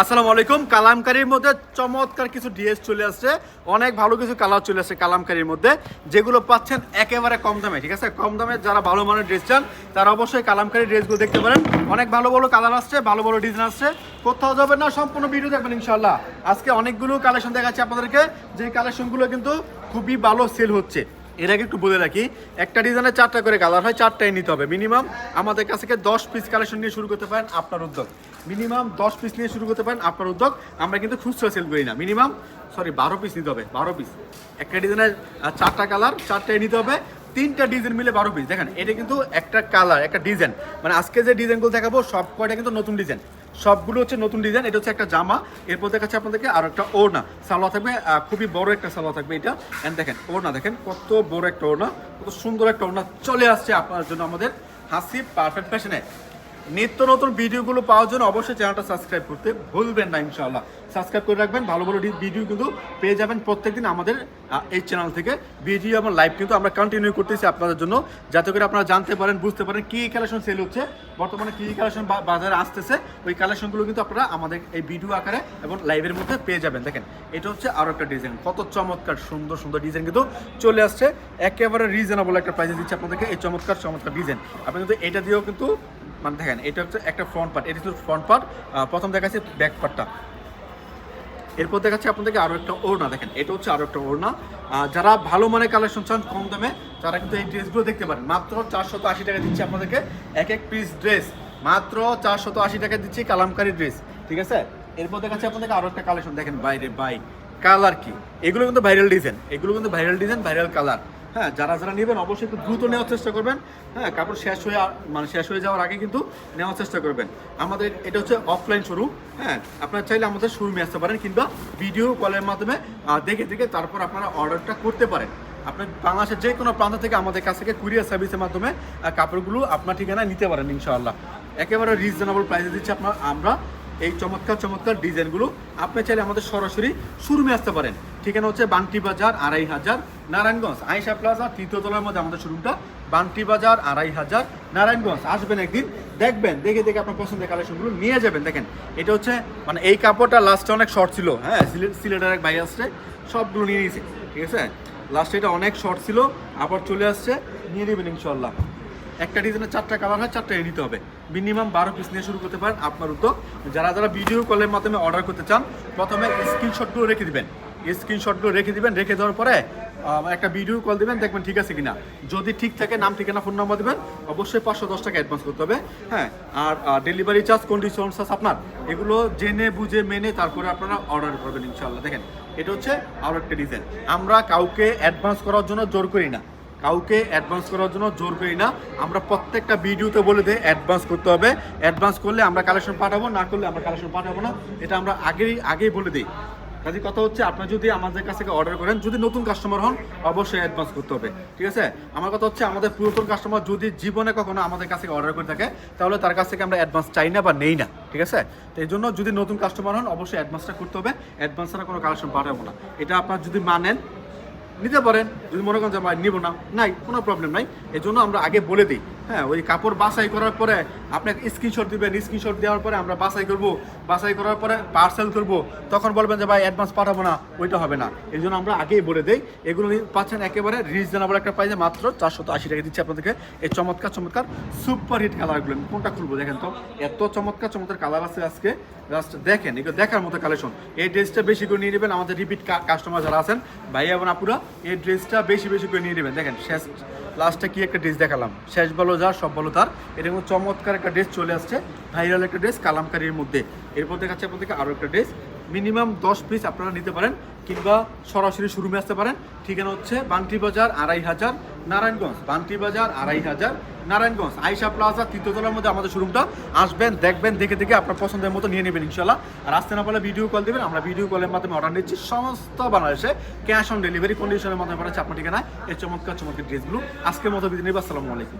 আসসালামু আলাইকুম। কালামকারীর মধ্যে চমৎকার কিছু ডিএস চলে আসছে। অনেক ভালো কিছু কালার চলে আসছে কালামকারীর মধ্যে। যেগুলো পাচ্ছেন একেবারে কম দামে, ঠিক আছে? কম দামে যারা ভালো মানের ড্রেস চান, তারা অবশ্যই কালামকারী ড্রেসগুলো দেখতে পারেন। অনেক ভালো ভালো কালার আসছে, ভালো ভালো ডিজাইন আসছে। কোথাও যাবেন না, সম্পূর্ণ ভিডিও দেখবেন ইনশাল্লাহ আজকে অনেকগুলো কালেকশন দেখাচ্ছি আপনাদেরকে। যে কালেকশনগুলো কিন্তু খুবই ভালো সেল হচ্ছে। এর আগে একটু বলে রাখি, একটা ডিজাইনে চারটা করে কালার হয়, চারটাই নিতে হবে। মিনিমাম আমাদের কাছ থেকে দশ পিস কালেকশন নিয়ে শুরু করতে পারেন আপনার উদ্যোগ। মিনিমাম দশ পিস নিয়ে শুরু করতে পারেন আপনার উদ্যোগ। আমরা কিন্তু খুচরা সেল করি না। মিনিমাম সরি বারো পিস নিতে হবে, বারো পিস একটা ডিজাইনের চারটা কালার চারটাই নিতে হবে। তিনটা ডিজাইন মিলে বারো পিস দেখেন, এটা কিন্তু একটা কালার একটা ডিজাইন মানে আজকে যে ডিজাইনগুলো দেখাবো সব কয়টা কিন্তু নতুন ডিজাইন সবগুলো হচ্ছে নতুন ডিজাইন এটা হচ্ছে একটা জামা। এরপর দেখাচ্ছে আপনাদেরকে আর একটা ওড়না। সালোয়া থাকবে খুবই বড় একটা সালোয়া থাকবে এটা। অ্যান্ড দেখেন, ওড়না দেখেন, কত বড় একটা ওড়না, কত সুন্দর একটা ওড়না চলে আসছে আপনার জন্য আমাদের হাসি পারফেক্ট ফ্যাশনে নিত্য নতুন ভিডিওগুলো পাওয়ার জন্য অবশ্যই চ্যানেলটা সাবস্ক্রাইব করতে ভুলবেন না, ইনশাআল্লাহ। সাবস্ক্রাইব করে রাখবেন, ভালো ভালো ভিডিও কিন্তু পেয়ে যাবেন প্রত্যেকদিন আমাদের এই চ্যানেল থেকে। ভিডিও এবং লাইভ কিন্তু আমরা কন্টিনিউ করতেছি আপনাদের জন্য, যাতে করে আপনারা জানতে পারেন, বুঝতে পারেন কী কালেকশন সেল হচ্ছে। বর্তমানে কী কালেকশন বাজারে আসতেছে, ওই কালেকশনগুলো কিন্তু আপনারা আমাদের এই ভিডিও আকারে এবং লাইভের মধ্যে পেয়ে যাবেন। দেখেন, এটা হচ্ছে আরও একটা ডিজাইন কত চমৎকার, সুন্দর সুন্দর ডিজাইন কিন্তু চলে আসছে। একেবারে রিজনেবল একটা প্রাইসে দিচ্ছে আপনাদেরকে, এই চমৎকার চমৎকার ডিজাইন আপনি কিন্তু এটা দিয়েও কিন্তু মানে দেখেন, এটা হচ্ছে একটা ফ্রন্ট পার্ট এটা হচ্ছে ফ্রন্ট পার্ট প্রথম দেখাচ্ছে ব্যাক পার্টটা এরপর দেখাচ্ছে আপনাদেরকে আরও একটা ওড়না, দেখেন, এটা হচ্ছে আরও একটা ওড়না। যারা ভালো মানের কালেকশন চান কম দামে, তারা কিন্তু এই ড্রেসগুলো দেখতে পারেন। মাত্র চারশত আশি টাকা দিচ্ছি আপনাদেরকে, এক এক পিস ড্রেস মাত্র চারশত আশি টাকা দিচ্ছি কালামকারি ড্রেস ঠিক আছে? এরপর দেখাচ্ছে আপনাদেরকে আরও একটা কালেকশন দেখেন বাইরে বাই কালার কি? এগুলো কিন্তু ভাইরাল ডিজাইন এগুলো কিন্তু ভাইরাল ডিজাইন ভাইরাল কালার হ্যাঁ যারা যারা নেবেন অবশ্যই একটু দ্রুত নেওয়ার চেষ্টা করবেন। হ্যাঁ কাপড় শেষ হয়ে মানে শেষ হয়ে যাওয়ার আগে কিন্তু নেওয়ার চেষ্টা করবেন। আমাদের এটা হচ্ছে অফলাইন শোরুম হ্যাঁ আপনারা চাইলে আমাদের শোরুমে আসতে পারেন কিংবা ভিডিও কলের মাধ্যমে দেখে দেখে তারপর আপনারা অর্ডারটা করতে পারেন। আপনার বাংলাদেশের যে কোনো প্রান্ত থেকে আমাদের কাছ থেকে কুরিয়ার সার্ভিসের মাধ্যমে কাপড়গুলো আপনার ঠিকানায় নিতে পারেন ইনশাআল্লাহ। একেবারে রিজনেবল প্রাইসে দিচ্ছি আপনার, আমরা এই চমৎকার চমৎকার ডিজাইনগুলো আপনি চাইলে আমাদের সরাসরি শোরুমে আসতে পারেন। ঠিকানা হচ্ছে বান্টি বাজার আড়াই হাজার নারায়ণগঞ্জ। আয়সা প্লাজা তৃতীয়তলার মধ্যে আমাদের শোরুমটা, বান্টি বাজার আড়াই হাজার নারায়ণগঞ্জ। আসবেন একদিন, দেখবেন, দেখে দেখে আপনার পছন্দের কালেকশনগুলো নিয়ে যাবেন। দেখেন, এটা হচ্ছে মানে এই কাপড়টা লাস্টে অনেক শর্ট ছিল হ্যাঁ সিলে- সিলেটের এক ভাই আসছে, সবগুলো নিয়ে নিয়েছে, ঠিক আছে? লাস্টে এটা অনেক শর্ট ছিল, আবার চলে আসছে, নিয়ে নেবেন ইনশাল্লাহ একটা ডিজাইনের চারটা কালার হয় চারটা নিতে হবে। মিনিমাম বারো পিস নিয়ে শুরু করতে পারেন আপনার উদ্যোগ। যারা যারা ভিডিও কলের মাধ্যমে অর্ডার করতে চান, প্রথমে স্ক্রিনশটগুলো রেখে দিবেন। স্ক্রিনশটগুলো রেখে দিবেন, রেখে দেওয়ার পরে একটা ভিডিও কল দিবেন, দেখবেন ঠিক আছে কিনা। যদি ঠিক থাকে, নাম, ঠিকানা ফোন নাম্বার দেবেন, অবশ্যই পাঁচশো দশ টাকা অ্যাডভান্স করতে হবে হ্যাঁ? আর ডেলিভারি চার্জ কন্ডিশন চার্জ আপনার। এগুলো জেনে, বুঝে, মেনে তারপরে আপনারা অর্ডার করবেন ইনশাল্লাহ দেখেন। এটা হচ্ছে আরও একটা ডিজাইন আমরা কাউকে অ্যাডভান্স করার জন্য জোর করি না। কাউকে অ্যাডভান্স করার জন্য জোর করি না। আমরা প্রত্যেকটা ভিডিওতে বলে দিই অ্যাডভান্স করতে হবে। অ্যাডভান্স করলে আমরা কালেকশন পাঠাবো, না করলে আমরা কালেকশন পাঠাবো না। এটা আমরা আগেই আগেই বলে দিই। কাজে কথা হচ্ছে আপনি যদি আমাদের কাছ থেকে অর্ডার করেন, যদি নতুন কাস্টমার হন, অবশ্যই অ্যাডভান্স করতে হবে, ঠিক আছে? আমার কথা হচ্ছে, আমাদের পুরাতন কাস্টমার যদি জীবনে কখনো আমাদের কাছ থেকে অর্ডার করে থাকে, তাহলে তার কাছ থেকে আমরা অ্যাডভান্স চাই না বা নেই না, ঠিক আছে? তো এই জন্য যদি নতুন কাস্টমার হন, অবশ্যই অ্যাডভান্সটা করতে হবে অ্যাডভান্স ছাড়া কোনো কালেকশন পাঠাবো না। এটা আপনার যদি মানেন, নিতে পারেন, যদি মনে করেন যে, ভাই, নিব না। নাই, কোনো প্রবলেম নাই। এই জন্য আমরা আগে বলে দিই হ্যাঁ ওই কাপড় বাছাই করার পরে আপনাকে স্ক্রিনশট দিবেন স্ক্রিনশট দেওয়ার পরে আমরা বাছাই করব। বাছাই করার পরে পার্সেল করব। তখন বলবেন যে, ভাই অ্যাডভান্স পাঠাবো না, ওইটা হবে না। এই জন্য আমরা আগেই বলে দিই, এগুলো পাচ্ছেন একেবারে রিজনেবল একটা প্রাইসে মাত্র চারশো আশি টাকা দিচ্ছি আপনাদেরকে। এই চমৎকার চমৎকার সুপার হিট কালারগুলো কোনটা খুলবো দেখেন তো? এত চমৎকার চমৎকার কালার আছে আজকে। জাস্ট দেখেন, এগুলো দেখার মতো কালেকশন এই ড্রেসটা বেশি করে নিয়ে নেবেন। আমাদের রিপিট কাস্টমার যারা আছেন ভাই এবং আপুরা, এই ড্রেসটা বেশি বেশি করে নিয়ে নেবেন। দেখেন, শেষ লাস্টে কি একটা ড্রেস দেখালাম। শেষ বলো যার সব বলো তার। এরকম চমৎকার একটা ড্রেস চলে আসছে। ভাইরাল একটা ড্রেস কালামকারির মধ্যে। এরপর দেখাচ্ছে আপনাদেরকে আরও একটা ড্রেস মিনিমাম দশ পিস আপনারা নিতে পারেন, কিংবা সরাসরি শোরুমে আসতে পারেন। ঠিকানা হচ্ছে বান্টি বাজার আড়াই হাজার নারায়ণগঞ্জ বান্তিবাজার আড়াই হাজার নারায়ণগঞ্জ আইসা প্লাজা তৃতীয়তলার মধ্যে আমাদের শোরুমটা আসবেন, দেখবেন, দেখে দেখে আপনার পছন্দের মতো নিয়ে নেবেন ইনশাল্লাহ আর আসতে না পারলে ভিডিও কল দেবেন, আমরা ভিডিও কলের মাধ্যমে অর্ডার নিচ্ছি। সমস্ত বাংলাদেশে ক্যাশ অন ডেলিভারি কন্ডিশনের মাধ্যমে পাঠাচ্ছি আপনার ঠিকানায়। এই চমৎকার চমৎকার ড্রেসগুলো আজকের মতো বিদিন আসসালামু আলাইকুম।